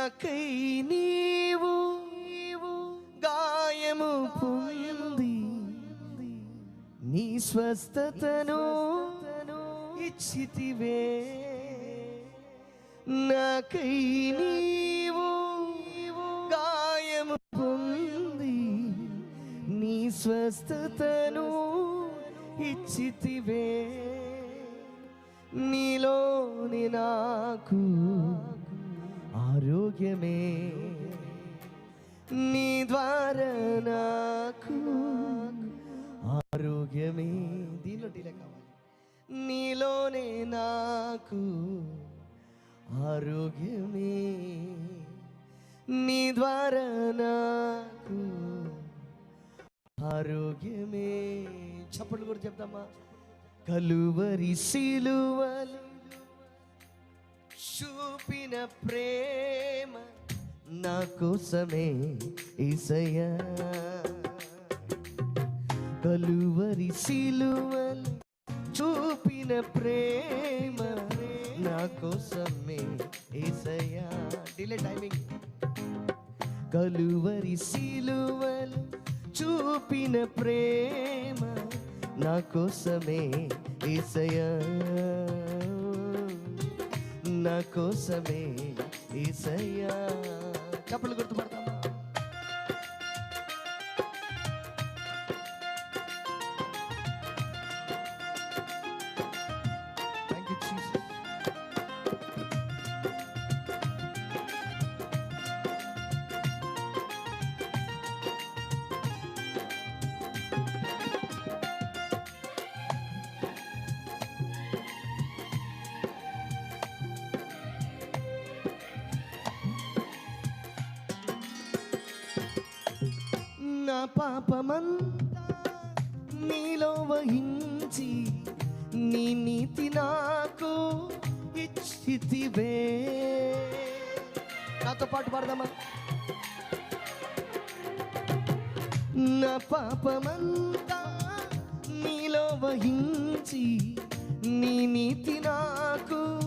నాకై నీవు గాయము పొంది నీ స్వస్థతను ఇచ్చితివే. నాకై నీవు గాయము పొంది నీ స్వస్థతను ఇచ్చితివే. నీలోని నాకు ఆరోగ్యమే. నీ ద్వారా నాకు ఆరోగ్యమే. దీనిలో డీలే కావాలి. నీలోనే నాకు ఆరోగ్యమే. నీ ద్వారా నాకు ఆరోగ్యమే. చప్పట్లు కూడా చెప్తామా? కలువరి సిలువలు చూపిన ప్రేమ నా కోసమే ఈసయ కలువరి సిలువలు చూపిన ప్రేమ నా కోసమే ఈసయ డిలే టైమింగ్. కలువరి సిలువలు చూపిన ప్రేమ నా కోసమే ఈసయా కోసమే ఈసయ్యా. కప్పులు గుర్తుపడతామా? నా పాపమంతా నీలో వహించి నీ నీతి నాకు ఇచ్చితివే. నాతో పాటు పాడదామా? నా పాపమంతా నీలో వహించి నీ నీతి నాకు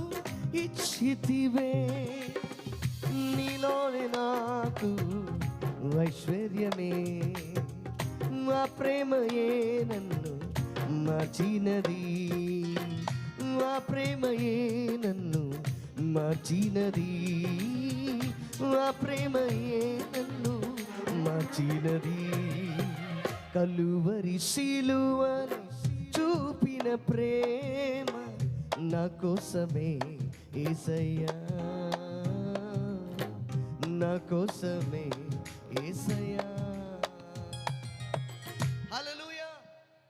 ఇచ్చితివే. ఐశ్వర్యమే మా ప్రేమయే నన్ను మార్చినది. మా ప్రేమయే నన్ను మార్చినది. మా ప్రేమయే నన్ను మార్చినది. కలువరి శిలువని చూపిన ప్రేమ నా కోసమే ఏసయ్యా. నా కోసమే ఏసయా